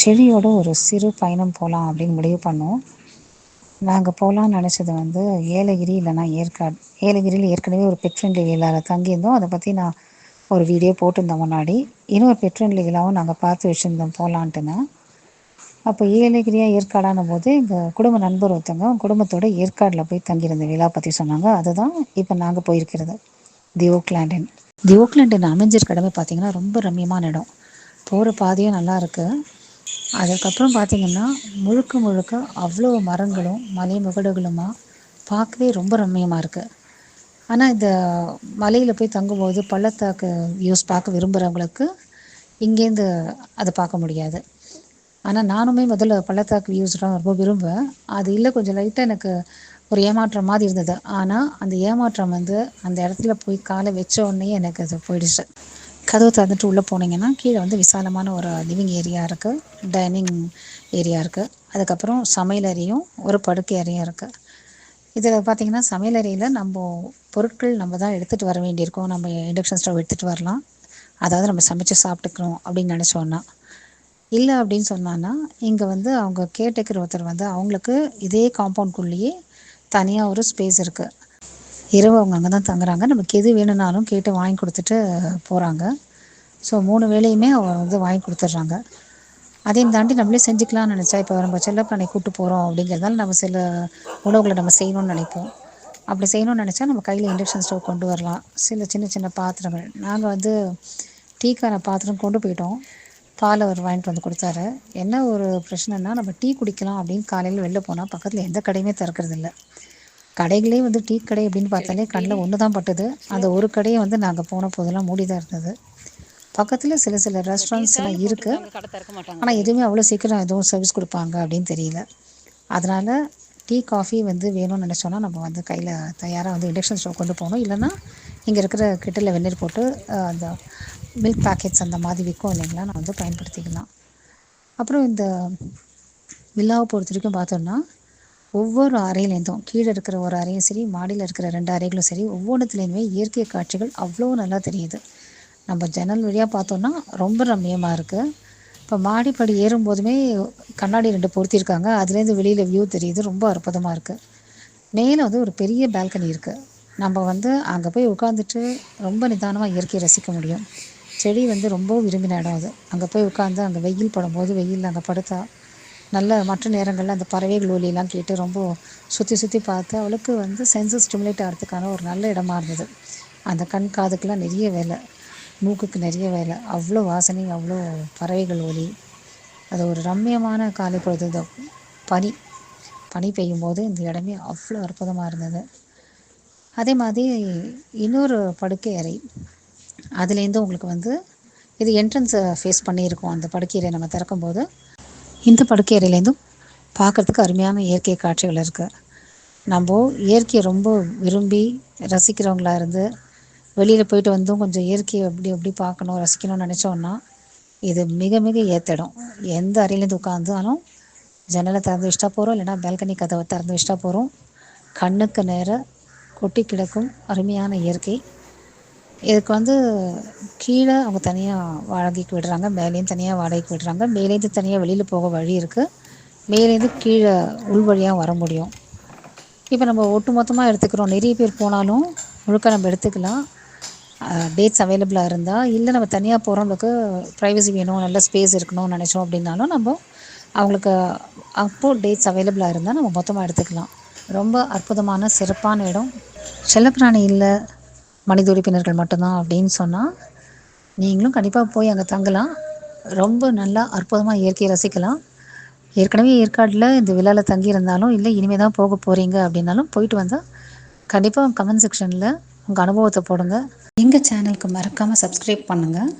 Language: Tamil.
செடியோட ஒரு சிறு பயணம் போகலாம் அப்படின்னு முடிவு பண்ணோம். நாங்கள் போகலான்னு நினச்சது வந்து ஏலகிரி இல்லைனா ஏற்காடு. ஏலகிரியில் ஏற்கனவே ஒரு பெட் ஃப்ரெண்ட்லி விழாவில் தங்கியிருந்தோம். அதை பற்றி நான் ஒரு வீடியோ போட்டிருந்தோம் முன்னாடி. இன்னொரு பெட் ஃப்ரெண்ட்லி விழாவும் நாங்கள் பார்த்து வச்சுருந்தோம் போகலான்ட்டுன்னு அப்போ ஏலகிரியாக ஏற்காடான போது எங்கள் குடும்ப நண்பர் ஒருத்தவங்க குடும்பத்தோட ஏற்காடில் போய் தங்கியிருந்த விழா பற்றி சொன்னாங்க. அதுதான் இப்போ நாங்கள் போயிருக்கிறது. தி ஓக்லாண்டின் தி ஓக்லாண்டின் அமைஞ்சிருக்க இடமே பார்த்தீங்கன்னா ரொம்ப ரம்மியமான இடம். போகிற பாதையும் நல்லா இருக்குது அதுக்கப்புறம் பார்த்திங்கன்னா முழுக்க முழுக்க அவ்வளோ மரங்களும் மலை முகடுகளுமா பார்க்கவே ரொம்ப ரம்மியமாக இருக்குது ஆனால் இந்த மலையில் போய் தங்கும்போது பள்ளத்தாக்கு வியூஸ் பார்க்க விரும்புகிறவங்களுக்கு இங்கேருந்து அதை பார்க்க முடியாது. ஆனால் நானுமே முதல்ல பள்ளத்தாக்கு வியூஸ்லாம் ரொம்ப விரும்புவேன். அது இல்லை கொஞ்சம் லைட்டாக எனக்கு ஒரு ஏமாற்றம் மாதிரி இருந்தது. ஆனால் அந்த ஏமாற்றம் வந்து அந்த இடத்துல போய் காலை வச்ச உடனே எனக்கு அது போயிடுச்சு. கதவு திறந்துட்டு உள்ளே போனீங்கன்னா கீழே வந்து விசாலமான ஒரு லிவிங் ஏரியா இருக்குது டைனிங் ஏரியா இருக்குது அதுக்கப்புறம் சமையல் அறையும் ஒரு படுக்கை அறையும் இருக்குது இதில் பார்த்திங்கன்னா சமையல் அறையில் நம்ம பொருட்கள் நம்ம தான் எடுத்துகிட்டு வர வேண்டியிருக்கோம். நம்ம இண்டக்ஷன் ஸ்டவ் எடுத்துகிட்டு வரலாம். அதாவது நம்ம சமைச்சு சாப்பிட்டுக்கிறோம் அப்படின்னு நினச்சோன்னா இல்லை அப்படின்னு சொன்னான்னா இங்கே வந்து அவங்க கேட்டேக்கர் ஒருத்தர் வந்து அவங்களுக்கு இதே காம்பவுண்ட்குள்ளேயே தனியாக ஒரு ஸ்பேஸ் இருக்குது இரவு அவங்க அங்கே தான் தங்குறாங்க. நமக்கு எது வேணும்னாலும் கேட்டு வாங்கி கொடுத்துட்டு போகிறாங்க ஸோ மூணு வேலையுமே அவங்க வந்து வாங்கி கொடுத்துட்றாங்க. அதையும் தாண்டி நம்மளே செஞ்சுக்கலாம்னு நினச்சா இப்போ நம்ம செல்லப்பிராணி கூப்பிட்டு போகிறோம் அப்படிங்கிறதால நம்ம சில உணவுகளை நம்ம செய்யணும்னு நினைப்போம். அப்படி செய்யணும்னு நினச்சா நம்ம கையில் இண்டக்ஷன் ஸ்டவ் கொண்டு வரலாம். சில சின்ன சின்ன பாத்திரங்கள். நாங்கள் வந்து டீக்கான பாத்திரம் கொண்டு போயிட்டோம். பால் அவர் வாங்கிட்டு வந்து கொடுத்தாரு. என்ன ஒரு பிரச்சனைனா நம்ம டீ குடிக்கலாம் அப்படின்னு காலையில் வெளில போனால் பக்கத்தில் எந்த கடையுமே திறக்கிறது இல்லை கடைகளே வந்து டீ கடை அப்படின்னு பார்த்தாலே கண்ணில் ஒன்று தான் பட்டுது. அந்த ஒரு கடையை வந்து நாங்கள் போன போதெல்லாம் மூடி தான் இருந்தது. பக்கத்தில் சில சில ரெஸ்டாரண்ட்ஸ் எல்லாம் இருக்குது ஆனால் எதுவுமே அவ்வளோ சீக்கிரம் எதுவும் சர்வீஸ் கொடுப்பாங்க அப்படின்னு தெரியல. அதனால் டீ காஃபி வந்து வேணும்னு நினச்சோன்னா நம்ம வந்து கையில் தயாராக வந்து இண்டக்ஷன் ஸ்டவ் கொண்டு போகணும். இல்லைன்னா இங்கே இருக்கிற கிட்டலில் வெந்நீர் போட்டு அந்த மில்க் பேக்கெட்ஸ் அந்த மாதிரி விற்கும் இல்லைங்களா? நான் வந்து பயன்படுத்திக்கலாம். அப்புறம் இந்த விழாவை பொறுத்த வரைக்கும் பார்த்தோம்னா ஒவ்வொரு அறையிலேருந்தும் கீழே இருக்கிற ஒரு அறையும் சரி மாடியில் இருக்கிற ரெண்டு அறைகளும் சரி ஒவ்வொன்றத்துலேயுமே இயற்கை காட்சிகள் அவ்வளோ நல்லா தெரியுது. நம்ம ஜன்னல் வழியாக பார்த்தோன்னா ரொம்ப ரம்மியமாக இருக்குது இப்போ மாடிப்படி ஏறும்போதுமே கண்ணாடி ரெண்டு பொருத்தியிருக்காங்க. அதுலேருந்து வெளியில் வியூ தெரியுது. ரொம்ப அற்புதமாக இருக்குது மேலே வந்து ஒரு பெரிய பால்கனி இருக்குது நம்ம வந்து அங்கே போய் உட்காந்துட்டு ரொம்ப நிதானமாக இயற்கையை ரசிக்க முடியும். செடி வந்து ரொம்ப விரும்பின இடம் அது. அங்கே போய் உட்காந்து அங்கே வெயில் படும்போது வெயிலில் அங்கே படுத்தா நல்ல மற்ற நேரங்களில் அந்த பறவைகள் ஒலியெல்லாம் கேட்டு ரொம்ப சுற்றி சுற்றி பார்த்து அவளுக்கு வந்து சென்சஸ் ஸ்டிமுலேட் ஆகிறதுக்கான ஒரு நல்ல இடமா இருந்தது. அந்த கண் காதுக்கெலாம் நிறைய வேலை மூக்குக்கு நிறைய வேலை அவ்வளோ வாசனை அவ்வளோ பறவைகள் ஒலி. அது ஒரு ரம்மியமான காலை பொழுது இந்த பனி பனி பெய்யும் போது இந்த இடமே அவ்வளோ அற்புதமாக இருந்தது. அதே மாதிரி இன்னொரு படுக்கை அறை அதுலேருந்து உங்களுக்கு வந்து இது என்ட்ரன்ஸை ஃபேஸ் பண்ணியிருக்கோம். அந்த படுக்கையறை நம்ம திறக்கும்போது இந்த படுக்கை அறையிலேருந்தும் பார்க்குறதுக்கு அருமையான இயற்கை காட்சிகள் இருக்குது நம்ம இயற்கையை ரொம்ப விரும்பி ரசிக்கிறவங்களா இருந்து வெளியில் போயிட்டு வந்தும் கொஞ்சம் இயற்கையை அப்படி எப்படி பார்க்கணும் ரசிக்கணும்னு நினச்சோன்னா இது மிக மிக ஏற்றிடும் எந்த அறையிலேருந்து உட்காந்தாலும் ஜன்னலை திறந்து வச்சிட்டா போகிறோம் இல்லைனா பால்கனி கதவை திறந்து வச்சிட்டா போகிறோம் கண்ணுக்கு நேராக கொட்டி கிடக்கும் அருமையான இயற்கை. இதுக்கு வந்து கீழே அவங்க தனியாக வாடகைக்கு விடுறாங்க மேலேயும் தனியாக வாடகைக்கு விடுறாங்க. மேலேருந்து தனியாக வெளியில் போக வழி இருக்குது மேலேருந்து கீழே உள் வழியாக வர முடியும். இப்போ நம்ம ஒட்டு மொத்தமாக எடுத்துக்கிறோம். நிறைய பேர் போனாலும் முழுக்க நம்ம எடுத்துக்கலாம். டேட்ஸ் அவைலபிளாக இருந்தால் இல்லை நம்ம தனியாக போகிறவங்களுக்கு ப்ரைவசி வேணும் நல்ல ஸ்பேஸ் இருக்கணும்னு நினச்சோம் அப்படின்னாலும் நம்ம அவங்களுக்கு அப்போது டேட்ஸ் அவைலபிளாக இருந்தால் நம்ம மொத்தமாக எடுத்துக்கலாம். ரொம்ப அற்புதமான சிறப்பான இடம். செல்லப்பிராணி இல்லை. மனித உறுப்பினர்கள் மட்டும்தான் அப்படின்னு சொன்னால் நீங்களும் கண்டிப்பாக போய் அங்கே தங்கலாம். ரொம்ப நல்லா அற்புதமாக இயற்கையை ரசிக்கலாம். ஏற்கனவே ஏற்காடில் இந்த விழாவில் தங்கியிருந்தாலும் இல்லை இனிமேல் தான் போக போகிறீங்க அப்படின்னாலும் போயிட்டு வந்தால் கண்டிப்பாக கமெண்ட் செக்ஷனில் உங்கள் அனுபவத்தை போடுங்க. எங்கள் சேனலுக்கு மறக்காமல் சப்ஸ்கிரைப் பண்ணுங்கள்